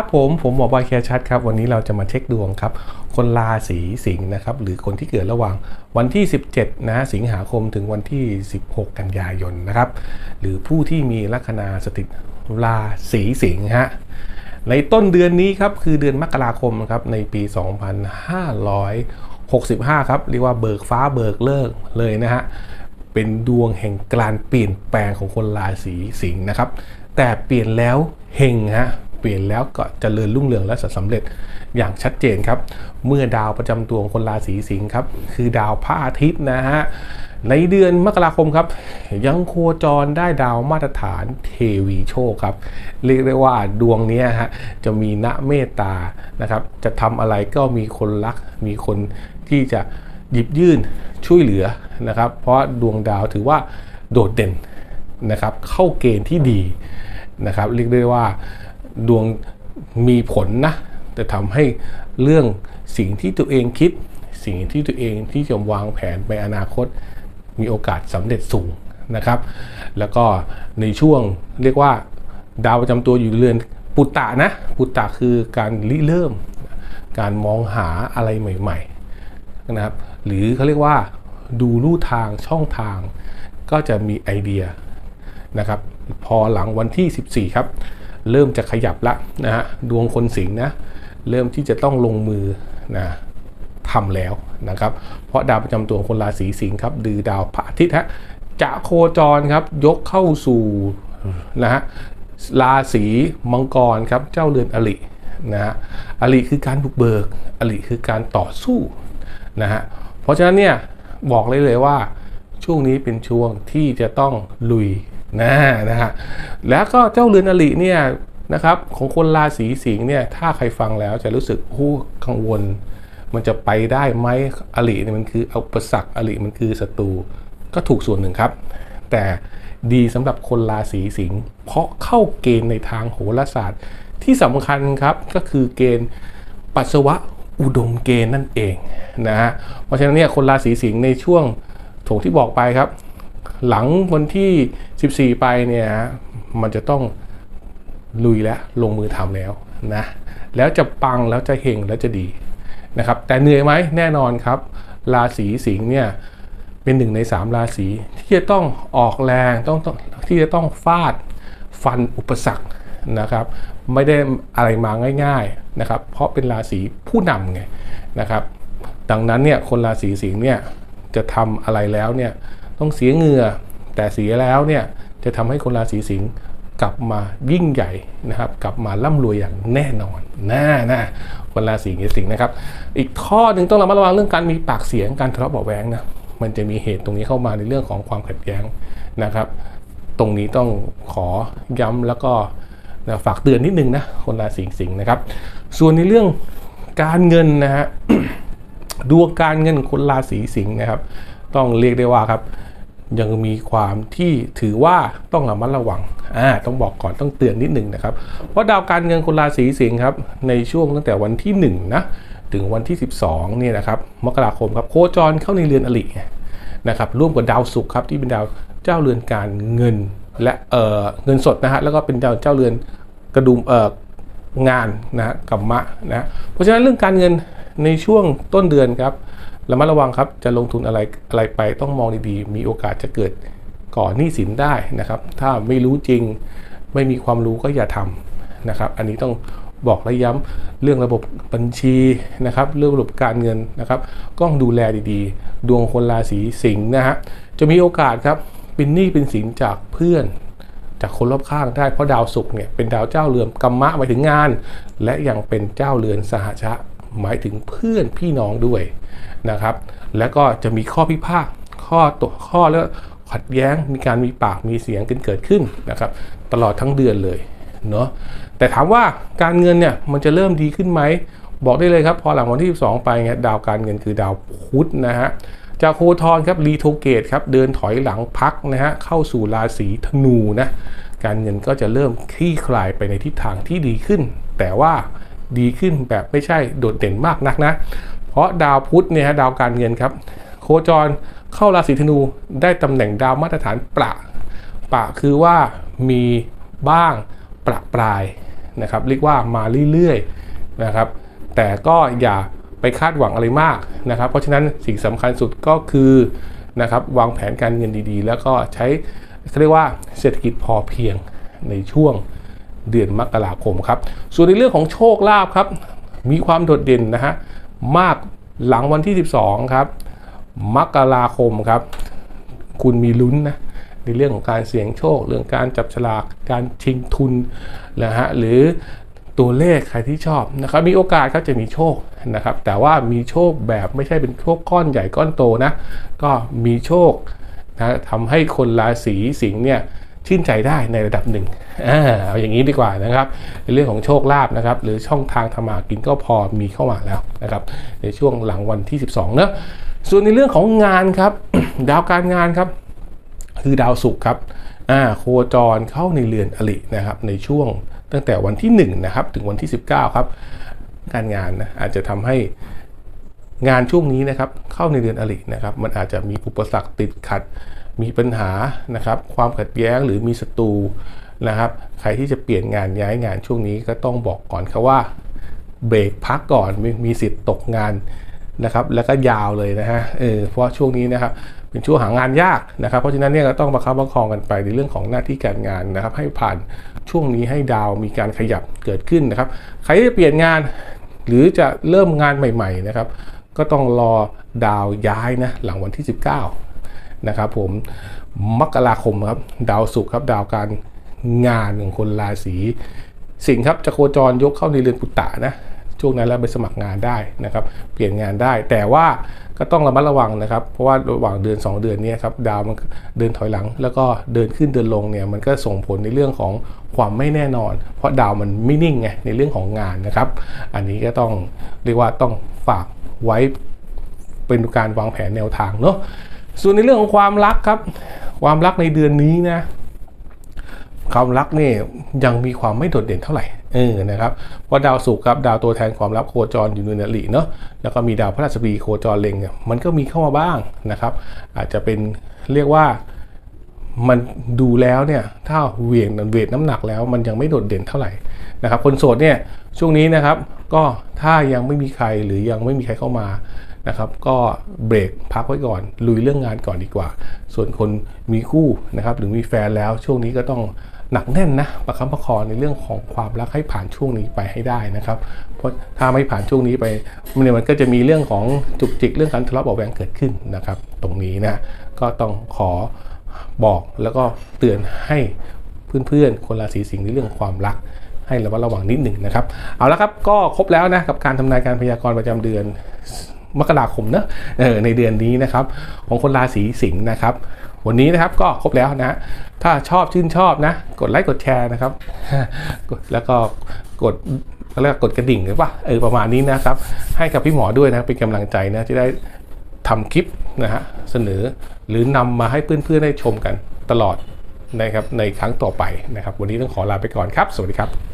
ครับผม ผมหมอบอยแคร์ชัดครับวันนี้เราจะมาเช็คดวงครับ คนราศีสิงห์นะครับ หรือคนที่เกิดระหว่างวันที่ 17 นะสิงหาคมถึงวันที่ 16 กันยายนนะครับ หรือผู้ที่มีลัคนาสถิตราศีสิงห์ฮะในต้นเดือนนี้ครับ คือเดือนมกราคมครับ ในปี 2565 ครับ เรียกว่าเบิกฟ้าเบิกเลิกเลยนะฮะเป็นดวงแห่งการเปลี่ยนแปลงของคนราศีสิงห์นะครับ แต่เปลี่ยนแล้วเฮงฮะ เปลี่ยนแล้วก็เจริญรุ่งเรืองและสำเร็จอย่างชัดเจนครับ เมื่อดาวประจำตัวของคนราศีสิงห์ครับ คือดาวพระอาทิตย์นะฮะในเดือนมกราคมครับ ยังโคจรได้ดาวมาตรฐานเทวีโชคครับ เรียกได้ว่าดวงนี้ฮะจะมีณเมตตานะครับ จะทำอะไรก็มีคนรัก มีคนที่จะหยิบยื่นช่วยเหลือนะครับ เพราะดวงดาวถือว่าโดดเด่นนะครับ เข้าเกณฑ์ที่ดีนะครับ เรียกได้ว่า ดวงมีผลนะ แต่ทำให้เรื่องสิ่งที่ตัวเองคิด สิ่งที่ตัวเองที่จะวางแผนไปอนาคต มีโอกาสสำเร็จสูงนะครับ แล้วก็ในช่วงเรียกว่าดาวประจำตัวอยู่เรือนปุตตะนะปุตตะคือการริเริ่ม การมองหาอะไรใหม่ๆนะครับ หรือเขาเรียกว่าดูลู่ทางช่องทาง ก็จะมีไอเดียนะครับ พอหลังวันที่ 14 ครับ เริ่มจะขยับละนะฮะดวงคนสิงห์นะเริ่มที่จะต้องลงมือนะทำแล้วนะครับ เพราะดาวประจำตัวของคนราศีสิงห์ครับดือดาวพระอาทิตย์ฮะจะโคจรครับยกเข้าสู่นะฮะราศีมังกรครับเจ้าเรือนอลินะฮะอลิคือการบุกเบิก อลิคือการต่อสู้นะฮะเพราะฉะนั้นเนี่ยบอกเลยเลยว่าช่วงนี้เป็นช่วงที่จะต้องลุย นะนะฮะแล้วก็เจ้าเรือนอลิเนี่ยนะครับของคนราศีสิงห์เนี่ยถ้าใครฟังแล้วจะรู้สึกผู้กังวล มันจะไปได้ไหมอลิเนี่ยมันคืออุปสรรคอลิมันคือศัตรูก็ถูกส่วนหนึ่งครับ แต่ดีสำหรับคนราศีสิงห์เพราะเข้าเกณฑ์ในทางโหราศาสตร์ ที่สำคัญครับก็คือเกณฑ์ปัสสาวะอุดมเกณฑ์นั่นเองนะฮะเพราะฉะนั้นเนี่ยคนราศีสิงห์ในช่วงโถงที่บอกไปครับ หลังวันที่ 14 ไปเนี่ยฮะมันจะต้องลุยแล้วลงมือทำแล้วนะแล้วจะปังแล้วจะเฮงแล้วจะดีนะครับแต่เหนื่อยไหมแน่นอนครับ ราศีสิงห์เนี่ยเป็นหนึ่งใน 3 ราศีที่จะต้องออกแรงต้องต้องที่จะต้องฟาดฟันอุปสรรคนะครับ ไม่ได้อะไรมาง่ายๆนะครับ เพราะเป็นราศีผู้นำไงนะครับ ดังนั้นเนี่ยคนราศีสิงห์เนี่ยจะทำอะไรแล้วเนี่ย ต้องเสียเหงื่อ แต่เสียแล้วเนี่ยจะทำให้คนราศีสิงห์กลับมายิ่งใหญ่นะครับกลับมาร่ำรวยอย่างแน่นอนน่านะคนราศีสิงห์นะครับ อีกข้อหนึ่งต้องระมัดระวังเรื่องการมีปากเสียงการทะเลาะเบาแวงนะมันจะมีเหตุตรงนี้เข้ามาในเรื่องของความขัดแย้งนะครับ ตรงนี้ต้องขอย้ำแล้วก็นะฝากเตือนนิดนึงนะคนราศีสิงห์นะครับ ส่วนในเรื่องการเงินนะฮะดวงการเงินคนราศีสิงห์นะครับ ต้องเรียกได้ว่าครับ ยังมีความที่ถือว่าต้องระมัดระวังอ่าต้องบอกก่อนต้องเตือนนิดหนึ่งนะครับ เพราะดาวการเงินคนราศีสิงห์ครับในช่วงตั้งแต่วันที่ 1 นะ ถึงวันที่ 12เนี่ยนะครับมกราคมครับโคจรเข้าในเรือนอลินะครับร่วมกับดาวศุกร์ครับที่เป็นดาวเจ้าเรือนการเงินและเอ่อเงินสดนะฮะแล้วก็เป็นดาวเจ้าเรือนกระดุมเอ่องานนะกัมมะนะเพราะฉะนั้นเรื่องการเงิน ในช่วงต้นเดือนครับระมัดระวังครับจะลงทุนอะไรอะไรไปต้องมองดีๆ มีโอกาสจะเกิดก่อหนี้สินได้นะครับ ถ้าไม่รู้จริงไม่มีความรู้ก็อย่าทำนะครับ อันนี้ต้องบอกและย้ำเรื่องระบบบัญชีนะครับ เรื่องระบบการเงินนะครับก็ต้องดูแลดีๆ ดวงคนราศีสิงห์นะฮะจะมีโอกาสครับเป็นหนี้เป็นสินจากเพื่อน จากคนรอบข้างได้เพราะดาวศุกร์เนี่ยเป็นดาวเจ้าเรือนกรรมะหมายถึงงาน และยังเป็นเจ้าเรือนสหชะ หมายถึงเพื่อนพี่น้องด้วยนะครับ แล้วก็จะมีข้อพิพาทข้อตกข้อแล้วขัดแย้งมีการมีปากมีเสียงกันเกิดขึ้นนะครับ ตลอดทั้งเดือนเลยเนาะแต่ถามว่าการเงินเนี่ยมันจะเริ่มดีขึ้นไหมบอกได้เลยครับ พอหลังวันที่ 12 ไปเนี่ยดาวการเงินคือดาวพุธนะฮะจากโคทอนครับรีโทเกตครับเดินถอยหลังพักนะฮะเข้าสู่ราศีธนูนะการเงินก็จะเริ่มคลี่คลายไปในทิศทางที่ดีขึ้น แต่ว่า ดีขึ้นแบบไม่ใช่โดดเด่นมากนักนะ เพราะดาวพุธเนี่ยฮะดาวการเงินครับ โคจรเข้าราศีธนูได้ตำแหน่งดาวมาตรฐานประประคือว่ามีบ้างประปรายนะครับเรียกว่ามาเรื่อยๆนะครับ แต่ก็อย่าไปคาดหวังอะไรมากนะครับ เพราะฉะนั้นสิ่งสำคัญสุดก็คือนะครับวางแผนการเงินดีๆ แล้วก็ใช้เรียกว่าเศรษฐกิจพอเพียงในช่วง เดือนมกราคมครับ ส่วนในเรื่องของโชคลาภครับ มีความโดดเด่นนะฮะมากหลังวันที่ 12 ครับ มกราคมครับ คุณมีลุ้นนะในเรื่องของการเสี่ยงโชค เรื่องการจับฉลากการชิงทุนนะฮะหรือตัวเลขใครที่ชอบนะครับมีโอกาสก็จะมีโชคนะครับ แต่ว่ามีโชคแบบไม่ใช่เป็นโชคก้อนใหญ่ก้อนโตนะ ก็มีโชคนะทำให้คนราศีสิงห์เนี่ย ชื่นใจได้ในระดับหนึ่งเอาอย่างนี้ดีกว่านะครับในเรื่องของโชคลาภนะครับหรือช่องทางทำมากินก็พอมีเข้ามาแล้วนะครับในช่วงหลังวันที่ 12เนะส่วนในเรื่องของงานครับดาวการงานครับ คือดาวศุกร์ครับอ่าโคจรเข้าในเรือนอรินะครับในช่วงตั้งแต่วันที่1นะครับถึงวันที่ 19 ครับ การงานนะอาจจะทำให้ งานช่วงนี้นะครับเข้าในเดือนอรินะครับ มันอาจจะมีอุปสรรคติดขัด มีปัญหานะครับ ความขัดแย้งหรือมีศัตรูนะครับ ใครที่จะเปลี่ยนงานย้ายงานช่วงนี้ก็ต้องบอกก่อนครับว่าเบรกพักก่อนมีมีสิทธิ์ตกงานนะครับ แล้วก็ยาวเลยนะฮะเออเพราะช่วงนี้นะครับเป็นช่วงหางานยากนะครับ เพราะฉะนั้นเนี่ยก็ต้องประคับประคองกันไปในเรื่องของหน้าที่การงานนะครับ ให้ผ่านช่วงนี้ให้ดาวมีการขยับเกิดขึ้นนะครับ ใครที่จะเปลี่ยนงาน หรือจะเริ่มงานใหม่ ๆ นะครับ ก็ต้องรอดาวย้ายนะหลังวันที่ 19 นะครับผมมกราคมครับดาวศุกร์ครับดาวการงานของคนราศีสิงห์ครับจะโคจรยกเข้าในเรือนปุตตะนะช่วงนั้นแล้วไปสมัครงานได้นะครับ เปลี่ยนงานได้ แต่ว่าก็ต้องระมัดระวังนะครับ เพราะว่าระหว่างเดือน 2 เดือนนี้ครับดาวมันเดินถอยหลัง แล้วก็เดินขึ้นเดินลงเนี่ยมันก็ส่งผลในเรื่องของความไม่แน่นอน เพราะดาวมันไม่นิ่งไงในเรื่องของงานนะครับ อันนี้ก็ต้องเรียกว่าต้องฝาก ไว้เป็นการวางแผนแนวทางเนาะส่วนในเรื่องของความรักครับ ความรักในเดือนนี้นะความรักนี่ยังมีความไม่โดดเด่นเท่าไหร่ เออ นะครับ เพราะดาวศุกร์ครับดาวตัวแทนความรักโคจรอยู่ในนริเนาะ แล้วก็มีดาวพฤหัสบดีโคจรเล็งเนี่ยมันก็มีเข้ามาบ้างนะครับ อาจจะเป็นเรียกว่ามันดูแล้วเนี่ย ถ้าเหวี่ยงเวทน้ำหนักแล้วมันยังไม่โดดเด่นเท่าไหร่นะครับ คนโสดเนี่ยช่วงนี้นะครับ ก็ถ้ายังไม่มีใครหรือยังไม่มีใครเข้ามานะครับก็เบรกพักไว้ก่อน ลุยเรื่องงานก่อนดีกว่า ส่วนคนมีคู่นะครับหรือมีแฟนแล้วช่วงนี้ก็ต้องหนักแน่นนะประคับประคองในเรื่องของความรักให้ผ่านช่วงนี้ไปให้ได้นะครับเพราะถ้าไม่ผ่านช่วงนี้ไปมันเนี่ยมันก็จะมีเรื่องของจุกจิกเรื่องการทะเลาะเบาะแวงเกิดขึ้นนะครับ ตรงนี้นะก็ต้องขอบอกแล้วก็เตือนให้เพื่อนๆคนราศีสิงห์ในเรื่องความรัก ให้ระมัดระวังนิดหนึ่งนะครับ เอาละครับก็ครบแล้วนะกับการทำนายการพยากรณ์ประจำเดือนมกราคมเนอะในเดือนนี้นะครับ ของคนราศีสิงห์นะครับ วันนี้นะครับก็ครบแล้วนะ ถ้าชอบชื่นชอบนะ กดไลค์กดแชร์นะครับ แล้วก็กดเรียกว่ากดกระดิ่งหรือเปล่าเออประมาณนี้นะครับ ให้กับพี่หมอด้วยนะเป็นกำลังใจนะที่ได้ทำคลิปนะฮะเสนอหรือนำมาให้เพื่อนๆได้ชมกันตลอดนะครับในครั้งต่อไปนะครับ วันนี้ต้องขอลาไปก่อนครับ สวัสดีครับ